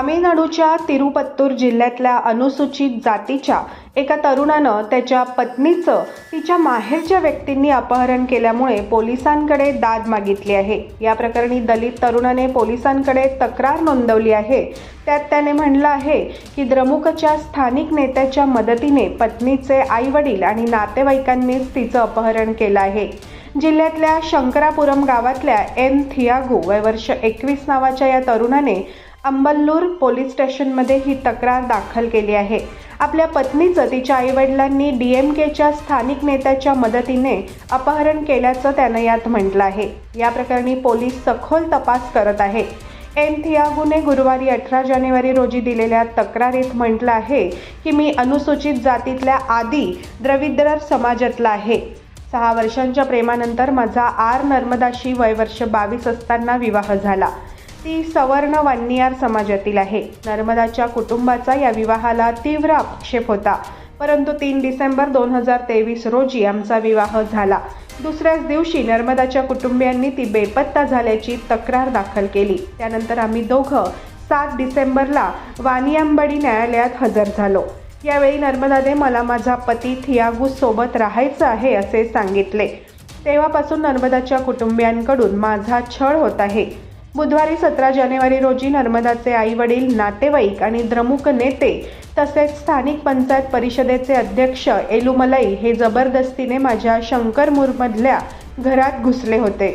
तामिळनाडूच्या तिरुपत्तूर जिल्ह्यातल्या अनुसूचित जातीच्या एका तरुणानं त्याच्या पत्नीचं तिच्या माहेरच्या व्यक्तींनी अपहरण केल्यामुळे पोलिसांकडे दाद मागितली आहे. या प्रकरणी दलित तरुणाने पोलिसांकडे तक्रार नोंदवली आहे. त्यात त्याने म्हणलं आहे की द्रमुकच्या स्थानिक नेत्याच्या मदतीने पत्नीचे आईवडील आणि नातेवाईकांनीच तिचं अपहरण केलं आहे. जिल्ह्यातल्या शंकरापुरम गावातल्या एम थियागू वय वर्ष एकवीस नावाच्या या तरुणाने अंबल्लूर पोलीस स्टेशनमध्ये ही तक्रार दाखल केली आहे. आपल्या पत्नीचं तिच्या आईवडिलांनी डी एम केच्या स्थानिक नेत्याच्या मदतीने अपहरण केल्याचं त्यानं यात म्हटलं आहे. या प्रकरणी पोलीस सखोल तपास करत आहे. एम थियागूने गुरुवारी अठरा जानेवारी रोजी दिलेल्या तक्रारीत म्हटलं आहे की मी अनुसूचित जातीतल्या आदी द्रविद्र समाजातला आहे. सहा वर्षांच्या प्रेमानंतर माझा आर नर्मदाशी वयवर्ष बावीस असताना विवाह झाला. ती सवर्ण वान्नियार समाजातील आहे. नर्मदाच्या कुटुंबाचा या विवाहाला तीव्र आक्षेप होता. परंतु तीन डिसेंबर दोन हजार तेवीस रोजी आमचा विवाह झाला. दुसऱ्याच दिवशी नर्मदाच्या कुटुंबियांनी ती बेपत्ता झाल्याची तक्रार दाखल केली. त्यानंतर आम्ही दोघं सात डिसेंबरला वानियांबडी न्यायालयात हजर झालो. यावेळी नर्मदाने मला माझा पती थियागू सोबत राहायचं आहे असे सांगितले. तेव्हापासून नर्मदाच्या कुटुंबियांकडून माझा छळ होत आहे. बुधवारी सतरा जानेवारी रोजी नर्मदाचे आई वडील नातेवाईक आणि द्रमुक नेते तसेच स्थानिक पंचायत परिषदेचे अध्यक्ष एलुमलई हे जबरदस्तीने माझ्या शंकरमूरमधल्या घरात घुसले होते.